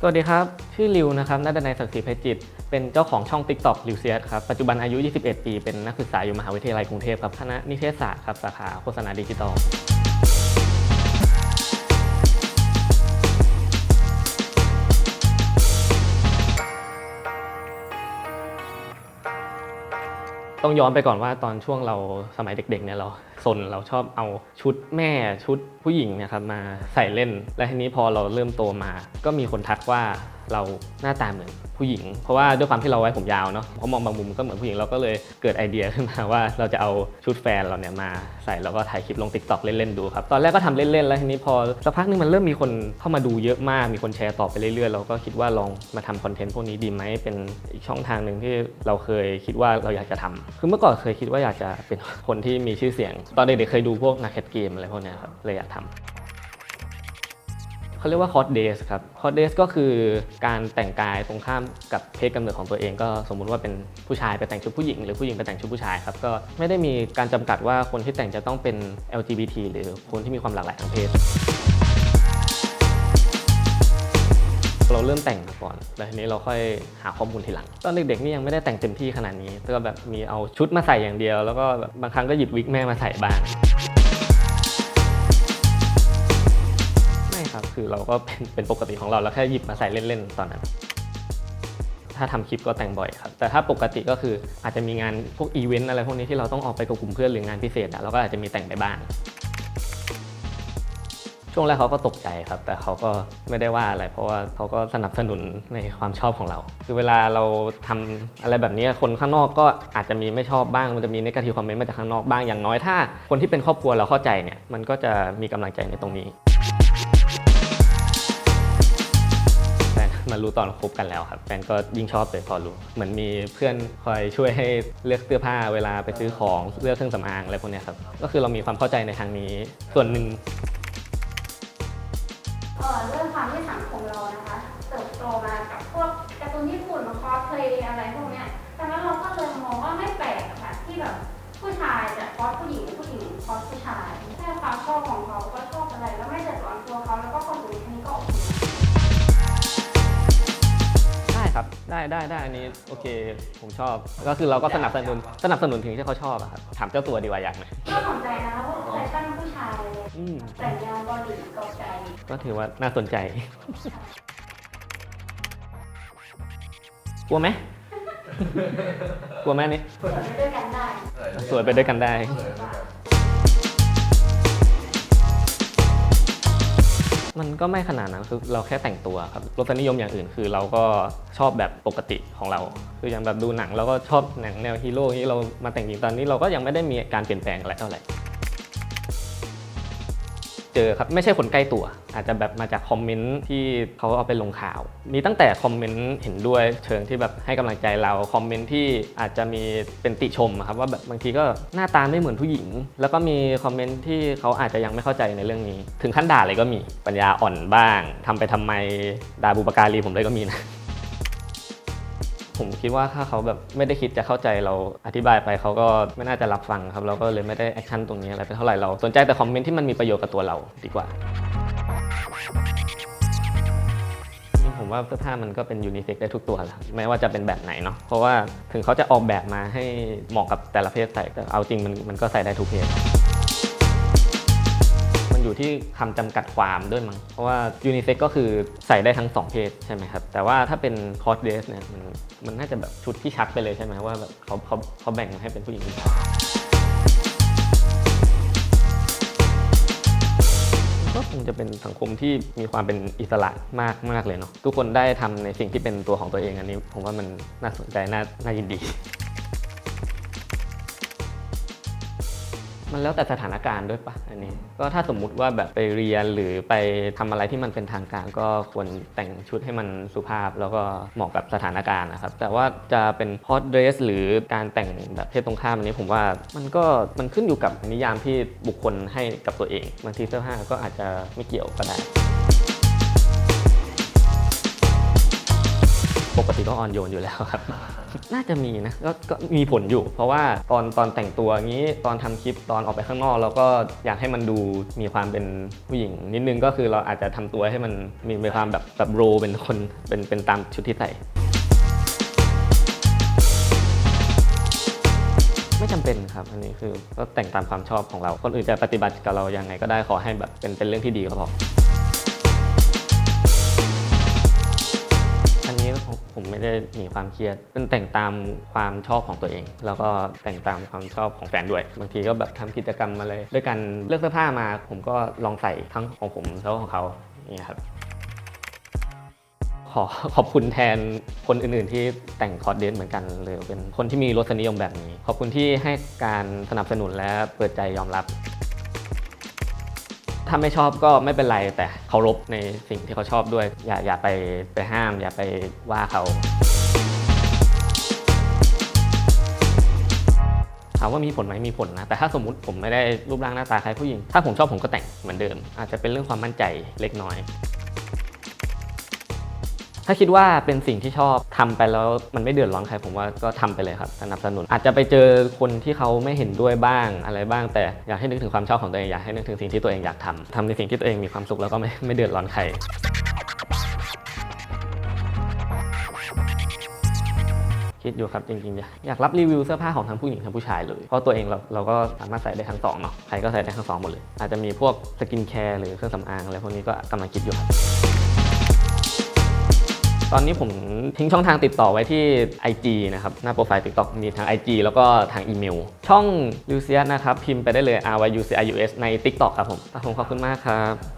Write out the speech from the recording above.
สวัสดีครับ ชื่อริวนะครับนัดนายศักดิ์ศรีเพชรจิต เป็นเจ้าของช่อง TikTok ริวเซียสครับ ปัจจุบันอายุ 21 ปี เป็นนักศึกษาอยู่มหาวิทยาลัยกรุงเทพครับ คณะนิเทศศาสตร์ครับ สาขาโฆษณาดิจิทัลต้องย้อนไปก่อนว่าตอนช่วงเราสมัยเด็กๆเนี่ยเรา นเราชอบเอาชุดแม่ชุดผู้หญิงเนะครับมาใส่เล่น และทีนี้พอเราเริ่มโตมา ก็มีคนทักว่า เราหน้าตาเหมือนผู้หญิง เพราะว่าด้วยความที่เราไว้ผมยาวเนาะเขามองบางมุมก็เหมือนผู้หญิงเราก็เลยเกิดไอเดียขึ้นมาว่าเราจะเอาชุดแฟนเราเนี่ยมาใส่แล้วก็ถ่ายคลิปลง t ิ k t o k เล่นๆดูครับตอนแรกก็ทำเล่นๆแล้วทีนี้พอสักพักนึงมันเริ่มมีคนเข้ามาดูเยอะมากมีคนแชร์ต่อไปเรื่อยๆเราก็คิดว่าลองมาทำคอนเทนต์พวกนี้ดีไหมเป็นอีกช่องทางหนึ่งที่เราเคยคิดว่าเราอยากจะทำคือเมื่อก่อนเคยคิดว่าอยากจะเป็นคนที่มีชื่อเสียง ตอนเด็กๆเคยดูพวกนักแคทเกมอะไรพวกนี้ครับเลยอยากทำ เขาเรียกว่า hot days ครับ hot days ก็คือการแต่งกายตรงข้ามกับเพศกำเนิดของตัวเองก็สมมุติว่าเป็นผู้ชายไปแต่งชุดผู้หญิง หรือผู้หญิงไปแต่งชุดผู้ชายครับก็ไม่ได้มีการจำกัดว่าคนที่แต่งจะต้องเป็น LGBT หรือคนที่มีความหลากหลายทางเพศเราเริ่มแต่งมาก่อน แล้วทีนี้เราค่อยหาข้อมูลทีหลัง ตอนเด็กๆนี่ยังไม่ได้แต่งเต็มที่ขนาดนี้ ก็แบบมีเอาชุดมาใส่อย่างเดียว แล้วก็บางครั้งก็หยิบวิกแม่มาใส่บ้าง คือเราก็เป็นเป็นปกติของเราแล้วแค่หยิบมาใส่เล่นๆตอนนั้น ถ้าทำคลิปก็แต่งบ่อยครับ แต่ถ้าปกติก็คืออาจจะมีงานพวกอีเวนต์อะไรพวกนี้ที่เราต้องออกไปกับกลุ่มเพื่อนหรืองานพิเศษอะเราก็อาจจะมีแต่งไปบ้าง ช่วงแรกเขาก็ตกใจครับ แต่เขาก็ไม่ได้ว่าอะไร เพราะว่าเขาก็สนับสนุนในความชอบของเรา คือเวลาเราทำอะไรแบบนี้คนข้างนอกก็อาจจะมีไม่ชอบบ้าง มันจะมีนกาทีคอมเมนต์มาจากข้างนอกบ้างอย่างน้อยถ้า คนที่เป็นครอบครัวเราเข้าใจเนี่ยมันก็จะมีกำลังใจในตรงนี้ มารู้ตอนคบกันแล้วครับแฟนก็ยิ่งชอบเลยพอรู้ เหมือนมีเพื่อนคอยช่วยให้เลือกเสื้อผ้าเวลาไปซื้อของเลือกเครื่องสำอางอะไรพวกเนี้ยครับก็คือเรามีความเข้าใจในทางนี้ส่วนหนึ่ง เอ่อเรื่องความที่สังคมเรานะคะเติบโตมากับพวกการ์ตูนญี่ปุ่นมาคอสเพลย์อะไรพวกเนี้ยดังนั้นเราก็เลยมองว่าไม่แปลกอะค่ะที่แบบผู้ชายจะคอสผู้หญิงผู้หญิงคอสผู้ชายแค่ความชอบของเขาก็ชอบอะไรแล้วไม่เดือดร้อนตัวเขาแล้วก็คนอื่นแค่นี้ก็โอเค ครับ ได้ได้ได้อันนี้โอเค ผมชอบ ก็คือเราก็สนับสนุนสนับสนุนถึงที่เขาชอบอะครับ ถามเจ้าตัวดีกว่าอยากไหมก็สนใจนะว่าแฟชั่นผู้ชายอืมแต่งงานบอดี้เกาใจ ก็ถือว่าน่าสนใจ กลัวไหมกลัวไหมอันนี่เปิดไปด้วยกันได้ สวยไปด้วยกันได้ มันก็ไม่ขนาดนั้นคือเราแค่แต่งตัวครับรสนิยมอย่างอื่นคือเราก็ชอบแบบปกติของเรา คืออย่างแบบดูหนังเราก็ชอบหนังแนวฮีโร่ที่เรามาแต่งจริงตอนนี้เราก็ยังไม่ได้มีการเปลี่ยนแปลงอะไรเท่าไหร่ เจอครับไม่ใช่คนใกล้ตัว อาจจะแบบมาจากคอมเมนต์ที่เขาเอาไปลงข่าว มีตั้งแต่คอมเมนต์เห็นด้วยเชิงที่แบบให้กำลังใจเราคอมเมนต์ที่อาจจะมีเป็นติชมครับว่าแบบบางทีก็หน้าตาไม่เหมือนผู้หญิง แล้วก็มีคอมเมนต์ที่เขาอาจจะยังไม่เข้าใจในเรื่องนี้ ถึงขั้นด่าเลยก็มีปัญญาอ่อนบ้างทำไปทำไมด่าบุปการีผมเลยก็มีนะ ผมคิดว่าถ้าเขาแบบไม่ได้คิดจะเข้าใจเราอธิบายไปเขาก็ไม่น่าจะรับฟังครับเราก็เลยไม่ได้แอคชั่นตรงนี้อะไรไปเท่าไหร่เราสนใจแต่คอมเมนต์ที่มันมีประโยชน์กับตัวเราดีกว่าผมว่าเสื้อผ้ามันก็เป็นยูนิเซ็กได้ทุกตัวแหละไม่ว่าจะเป็นแบบไหนเนาะเพราะว่าถึงเขาจะออกแบบมาให้เหมาะกับแต่ละเพศใส่แต่เอาจริงมันมันก็ใส่ได้ทุกเพศ อยู่ที่คำจำกัดความด้วยมั้งเพราะว่ายูนิเซ็กก็คือใส่ได้ทั้งสองเพศใช่ไหมครับ แต่ว่าถ้าเป็นคอสเดสเนี่ยมันมันน่าจะแบบชุดที่ชัดไปเลยใช่ไหมว่าแบบเขาเขาเขาแบ่งให้เป็นผู้หญิงผู้ชายก็คงจะเป็นสังคมที่มีความเป็นอิสระมากมากเลยเนาะทุกคนได้ทำในสิ่งที่เป็นตัวของตัวเองอันนี้ ผมว่ามันน่าสนใจน่าน่ายินดี มันแล้วแต่สถานการณ์ด้วยปะอันนี้ ก็ถ้าสมมุติว่าแบบไปเรียนหรือไปทำอะไรที่มันเป็นทางการ ก็ควรแต่งชุดให้มันสุภาพ แล้วก็เหมาะกับสถานการณ์นะครับ แต่ว่าจะเป็นฮอตเดรสหรือการแต่งแบบเพศตรงข้ามอันนี้ผมว่ามันก็มันขึ้นอยู่กับนิยามที่บุคคลให้กับตัวเองบางทีเสื้อผ้าก็อาจจะไม่เกี่ยวก็ได้ปกติก็อ่อนโยนอยู่แล้วครับ น่าจะมีนะก็ก็มีผลอยู่ เพราะว่าตอนตอนแต่งตัวอย่างนี้ตอนทำคลิปตอนออกไปข้างนอก เราก็อยากให้มันดูมีความเป็นผู้หญิง นิดนึงก็คือเราอาจจะทำตัวให้มันมีมีความแบบแบบโรเป็นคนเป็นเป็นตามชุดที่ใส่ไม่จำเป็นครับอันนี้คือก็แต่งตามความชอบของเรา คนอื่นจะปฏิบัติกับเรายังไงก็ได้ขอให้แบบเป็นเป็นเรื่องที่ดีก็พอ นี้ผมไม่ได้หนีความเครียดเป็นแต่งตามความชอบของตัวเอง แล้วก็แต่งตามความชอบของแฟนด้วย บางทีก็แบบทำกิจกรรมมาเลย ด้วยกันเลือกเสื้อผ้ามา ผมก็ลองใส่ทั้งของผมแล้วก็ของเขาอย่างเงี้ยครับขอขอบคุณแทนคนอื่นๆที่แต่งคอร์ดเดนเหมือนกัน หรือเป็นคนที่มีรสนิยมแบบนี้ ขอบคุณที่ให้การสนับสนุนและเปิดใจยอมรับ ถ้าไม่ชอบก็ไม่เป็นไรแต่เคารพในสิ่งที่เขาชอบด้วย อย่าอย่าไปไปห้าม อย่าไปว่าเขาถามว่ามีผลไหมมีผลนะ แต่ถ้าสมมุติผมไม่ได้รูปร่างหน้าตาคล้ายผู้หญิง ถ้าผมชอบผมก็แต่งเหมือนเดิม อาจจะเป็นเรื่องความมั่นใจเล็กน้อย ถ้าคิดว่าเป็นสิ่งที่ชอบทำไปแล้วมันไม่เดือดร้อนใครผมว่าก็ทำไปเลยครับสนับสนุน อาจจะไปเจอคนที่เขาไม่เห็นด้วยบ้างอะไรบ้าง แต่อยากให้นึกถึงความชอบของตัวเองอยากให้นึกถึงสิ่งที่ตัวเองอยากทำทำในสิ่งที่ตัวเองมีความสุขแล้วก็ไม่ไม่เดือดร้อนใครคิดอยู่ครับจริงๆอยากอยากรับรีวิวเสื้อผ้าของทั้งผู้หญิงทั้งผู้ชายเลย เพราะตัวเองเราเราก็สามารถใส่ได้ทั้งสองเนาะใครก็ใส่ได้ทั้งสองหมดเลย อาจจะมีพวกสกินแคร์หรือเครื่องสำอางอะไรพวกนี้ก็กำลังคิดอยู่ครับ ตอนนี้ผมทิ้งช่องทางติดต่อไว้ที่ IG นะครับ หน้าโปรไฟล์ TikTok มีทาง IG แล้วก็ทางอีเมล ช่อง Lucius นะครับ พิมพ์ไปได้เลย R Y U C I U S ใน TikTok ครับผมผมขอบคุณมากครับ